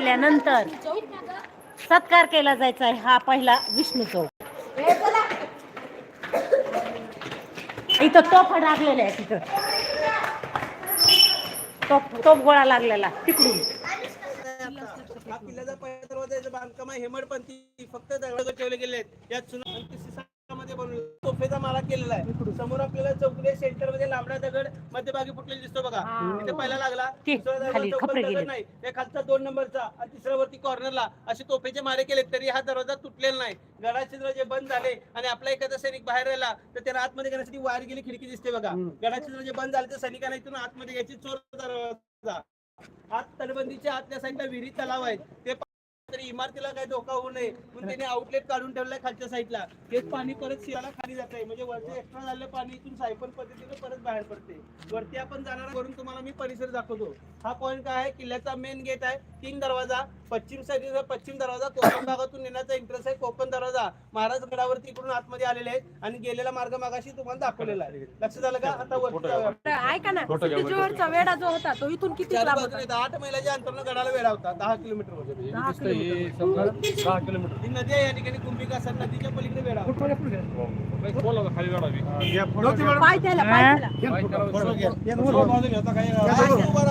केल्यानंतर सत्कार केला जायचा आहे हा पहिला विष्णू चौक. इथं तोफ लागलेला आहे तिथं. तोफ तोफ गोळा लागलेला. तिकडून. हा किल्ल्याचा पहिला दरवाजा बांधकाम आहे हेमडपंथी फक्त दगड ठेवले गेले आहेत यात सुना मारा केलेला आहे. समोर आपल्याला चौकडे सेंटरमध्ये लांबडा दगड मध्यभागी फुटलेला दिसतो बघा. इथे पहिला लागला. दुसरा दगड दगड. नाही. त्या खालचा दोन नंबरचा आणि तिसऱ्या वरती कॉर्नरला असे तोफेचे मारे केले तरी हा दरवाजा तुटलेला नाही. गडाचे दरवाजे बंद झाले आणि आपला एखादा सैनिक बाहेर राहिला तर त्याला आतमध्ये घेण्यासाठी वायर गेली खिडकी दिसते बघा. गडाचे दरवाजे बंद झाले तर सैनिकांना इथून आतमध्ये घ्यायची चोर दरवाजा. आत तटबंदीच्या आतल्या साईडला विहिरी तलाव आहेत. ते इमारतीला काही धोका होऊ नये. म्हणून त्याने आउटलेट काढून ठेवलाय खालच्या साईडला तेच पाणी परत शिराला खाली जात आहे म्हणजे वरचे एक्स्ट्रा झालेलं पाणी इथून सायपन पद्धतीने परत बाहेर पडते वरती आपण जाणार करून तुम्हाला मी परिसर दाखवतो. हा पॉईंट काय आहे? किल्ल्याचा मेन गेट आहे. तीन दरवाजा. पश्चिम साईड पश्चिम दरवाजा कोकण भागातून येण्याचा इंटरेस्ट आहे दरवाजा महाराज गडावरती इकडून आतमध्ये आलेले आहेत आणि गेलेला मार्ग मागाशी तुम्हाला दाखवलेला आहे. लक्ष झालं का? आता वरती. ऐका ना वेढा जो होता तो इथून किती चार लांब बाजूने दहा आठ मैलाच्या अंतरानं गडाला वेळा होता. दहा किलोमीटर दहा किलोमीटर. ही नदी आहे या ठिकाणी कुंभिका सर नदीच्या पलीकडे वेळा होता. पाय त्याला पाय त्याला. उभा राहा.